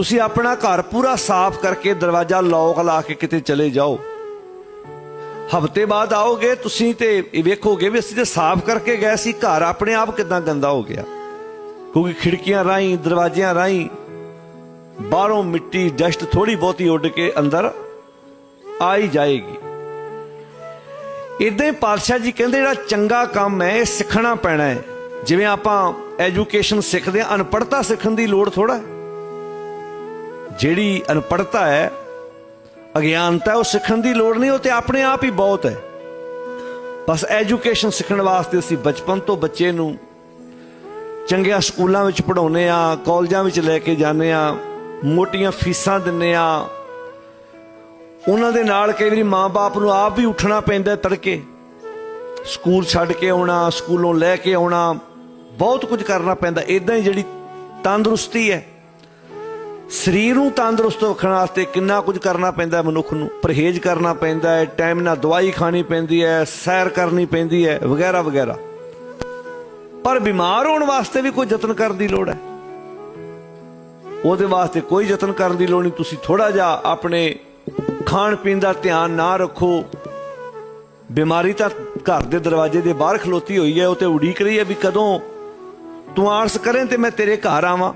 ਤੁਸੀਂ ਆਪਣਾ ਘਰ ਪੂਰਾ ਸਾਫ਼ ਕਰਕੇ ਦਰਵਾਜ਼ਾ ਲੌਕ ਲਾ ਕੇ ਕਿਤੇ ਚਲੇ ਜਾਓ। ਹਫ਼ਤੇ ਬਾਅਦ ਆਓਗੇ, ਤੁਸੀਂ ਤੇ ਇਹ ਵੇਖੋਗੇ ਵੀ ਅਸੀਂ ਤੇ ਸਾਫ਼ ਕਰਕੇ ਗਏ ਸੀ, ਘਰ ਆਪਣੇ ਆਪ ਕਿਦਾਂ ਗੰਦਾ ਹੋ ਗਿਆ। ਕਿਉਂਕਿ ਖਿੜਕੀਆਂ ਰਾਹੀਂ, ਦਰਵਾਜ਼ਿਆਂ ਰਾਹੀਂ ਬਾਹਰੋਂ ਮਿੱਟੀ ਡਸਟ ਥੋੜੀ ਬਹੁਤੀ ਉੱਡ ਕੇ ਅੰਦਰ ਆ ਹੀ ਜਾਏਗੀ। ਇਦਾਂ ਹੀ ਪਾਤਸ਼ਾਹ ਜੀ ਕਹਿੰਦੇ, ਜਿਹੜਾ ਚੰਗਾ ਕੰਮ ਹੈ, ਇਹ ਸਿੱਖਣਾ ਪੈਣਾ ਹੈ। ਜਿਵੇਂ ਆਪਾਂ ਐਜੂਕੇਸ਼ਨ ਸਿੱਖਦੇ ਹਾਂ, ਅਨਪੜ੍ਹਤਾ ਸਿੱਖਣ ਦੀ ਲੋੜ ਥੋੜਾ ਹੈ। ਜਿਹੜੀ ਅਨਪੜ੍ਹਤਾ ਹੈ, ਅਗਿਆਨਤਾ ਉਹ ਸਿੱਖਣ ਦੀ ਲੋੜ ਨਹੀਂ, ਉਹ ਤੇ ਆਪਣੇ ਆਪ ਹੀ ਬਹੁਤ ਹੈ। ਬਸ ਐਜੂਕੇਸ਼ਨ ਸਿੱਖਣ ਵਾਸਤੇ ਅਸੀਂ ਬਚਪਨ ਤੋਂ ਬੱਚੇ ਨੂੰ ਚੰਗੀਆਂ ਸਕੂਲਾਂ ਵਿੱਚ ਪੜਾਉਨੇ ਆ ਕਾਲਜਾਂ ਵਿੱਚ ਲੈ ਕੇ ਜਾਂਦੇ ਆ ਮੋਟੀਆਂ ਫੀਸਾਂ ਦਿੰਨੇ ਆ ਉਹਨਾਂ ਦੇ ਨਾਲ ਕਈ ਵਾਰੀ ਮਾਪੇ ਨੂੰ ਆਪ ਵੀ ਉੱਠਣਾ ਪੈਂਦਾ ਤੜਕੇ। ਸਕੂਲ ਛੱਡ ਕੇ ਆਉਣਾ, ਸਕੂਲੋਂ ਲੈ ਕੇ ਆਉਣਾ, ਬਹੁਤ ਕੁਝ ਕਰਨਾ ਪੈਂਦਾ। ਇਦਾਂ ਹੀ ਜਿਹੜੀ ਤੰਦਰੁਸਤੀ ਹੈ ਸਰੀਰ ਨੂੰ ਤੰਦਰੁਸਤ ਰੱਖਣ ਵਾਸਤੇ ਕਿੰਨਾ ਕੁਝ ਕਰਨਾ ਪੈਂਦਾ ਮਨੁੱਖ ਨੂੰ, ਪਰਹੇਜ਼ ਕਰਨਾ ਪੈਂਦਾ ਹੈ ਟਾਈਮ ਨਾਲ ਦਵਾਈ ਖਾਣੀ ਪੈਂਦੀ ਹੈ, ਸੈਰ ਕਰਨੀ ਪੈਂਦੀ ਹੈ, ਵਗੈਰਾ ਵਗੈਰਾ। ਪਰ ਬਿਮਾਰ ਹੋਣ ਵਾਸਤੇ ਵੀ ਕੋਈ ਯਤਨ ਕਰਨ ਦੀ ਲੋੜ ਹੈ। ਉਹਦੇ ਵਾਸਤੇ ਕੋਈ ਯਤਨ ਕਰਨ ਦੀ ਲੋੜ ਨਹੀਂ। ਤੁਸੀਂ ਥੋੜਾ ਜਿਹਾ ਆਪਣੇ ਖਾਣ ਪੀਣ ਦਾ ਧਿਆਨ ਨਾ ਰੱਖੋ। ਬਿਮਾਰੀ ਤਾਂ ਘਰ ਦੇ ਦਰਵਾਜ਼ੇ ਦੇ ਬਾਹਰ ਖਲੋਤੀ ਹੋਈ ਹੈ, ਉਹ ਤੇ ਉਡੀਕ ਰਹੀ ਹੈ ਵੀ ਕਦੋਂ ਤੂੰ ਆਰਸ ਕਰੇ ਤੇ ਮੈਂ ਤੇਰੇ ਘਰ ਆਵਾਂ।